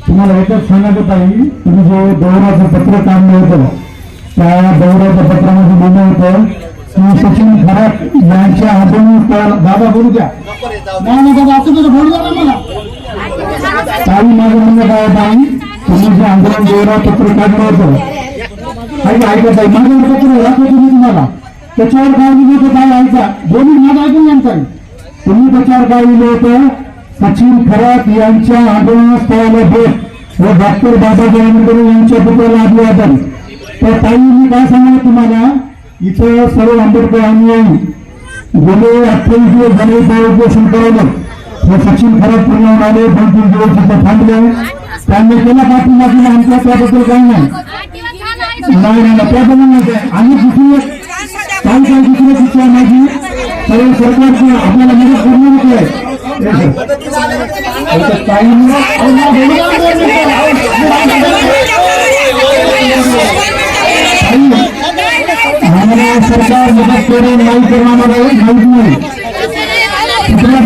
तुम्हाला एकच सांगायचं आहे तुम्ही जे दौऱ्याचं पत्र काढलं होतं त्या दौऱ्याच्या पत्रामध्ये लिहिलं होतं की सचिन खरात यांच्या हातून दादा बोलू द्या. नाही दादा असं कसं बोलू द्या मला. काही माझं म्हणणं काय होतं आई तुम्ही जे आंदोलन दौरा पत्र काढलं होतं ऐका ऐकत आहे माझं पत्र दाखवतो मी तुम्हाला. त्याच्यावर काय लिहिलं होतं काय ऐका दोन्ही माझं ऐकून यांचा तुम्ही त्याच्यावर काय लिहिलं होतं सचिन खरात यांच्या भेट व डॉक्टर बाबासाहेब आंबेडकर यांच्या पुतळ्याला अभिवादन तर ताई, मी काय सांगणार तुम्हाला? इथं सर्व आंबेडकरांनी गेले अठ्ठावीस दिवस झाले उपोषण करवलं हे सचिन खरात पुण्याहून आले दोन तीन दिवस तिथं थांबले. त्यांनी केला पाठिंबा आमच्या त्याबद्दल काही नाही. सरकारची आपल्याला मदत आहे. सरकार मदत करून नाही दुसरा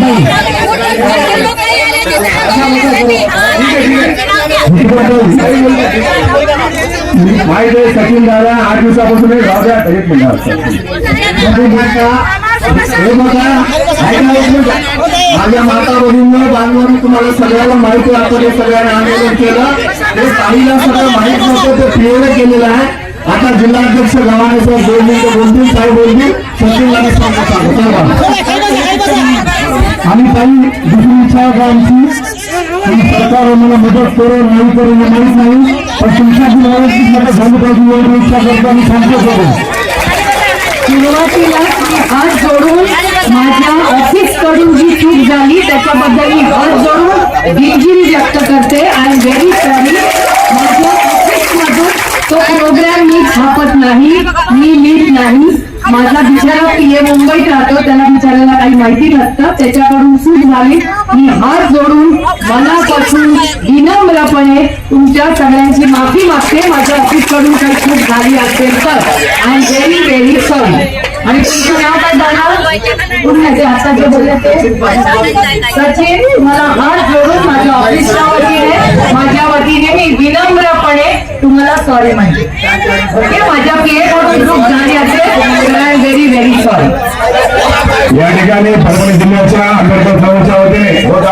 काही माहिती सचिन दादा आठ दिवसापासून राहू एक मिनिट हे बघा ऐका. माझ्या माता भगिनीनं बांधवांनी तुम्हाला सगळ्याला माहिती आहे आपण हे सगळ्यांना आंदोलन केलं. ते काहीला सगळं माहित नव्हतं ते पीएने केलेलं आहे. आता जिल्हाध्यक्ष गव्हाणे सर दोन मिनिटं बोलतील साहेब बोलतील. सचिन दादा सांगतो. सांगतो चला. आणि काही दुसरी इच्छा का आमची सरकार आम्हाला मदत करू नाही करू हे माहीत नाही. पण तुमच्याची व्यवस्थित मदत झाली पाहिजे एवढी इच्छा करतो आणि सांगतो सुरुवातीला हात जोडून माझ्या ऑफिस जी चूक झाली त्याच्याबद्दल मी हात जोडून दिलगिरी व्यक्त करते. आय एम व्हेरी सॉरी माझ्या तो प्रोग्राम मी छापत नाही मी नीट नाही. माझा बिचारा पीए मुंबईत राहतो त्याला बिचारायला काही माहिती नसतं. त्याच्याकडून सूट झाली. मी हात जोडून मनापासून विनम्रपणे तुमच्या सगळ्यांची माफी मागते. माझ्या ऑफिसकडून काही चूक झाली असेल तर. I am very very sorry आणि तुमचं नाव काय झालं पुन्हा ते आता जे बोलले ते. सचिन तुम्हाला हात जोडून माझ्या ऑफिसच्या वतीने माझ्या वतीने मी विनम्रपणे तुम्हाला सॉरी म्हणते. ओके? माझ्या पीए कडून चूक झाली असेल. आय व्हेरी व्हेरी सॉरी या ठिकाणी परभणी जिल्ह्याच्या आंबेडकर चळवळीच्या वतीने होत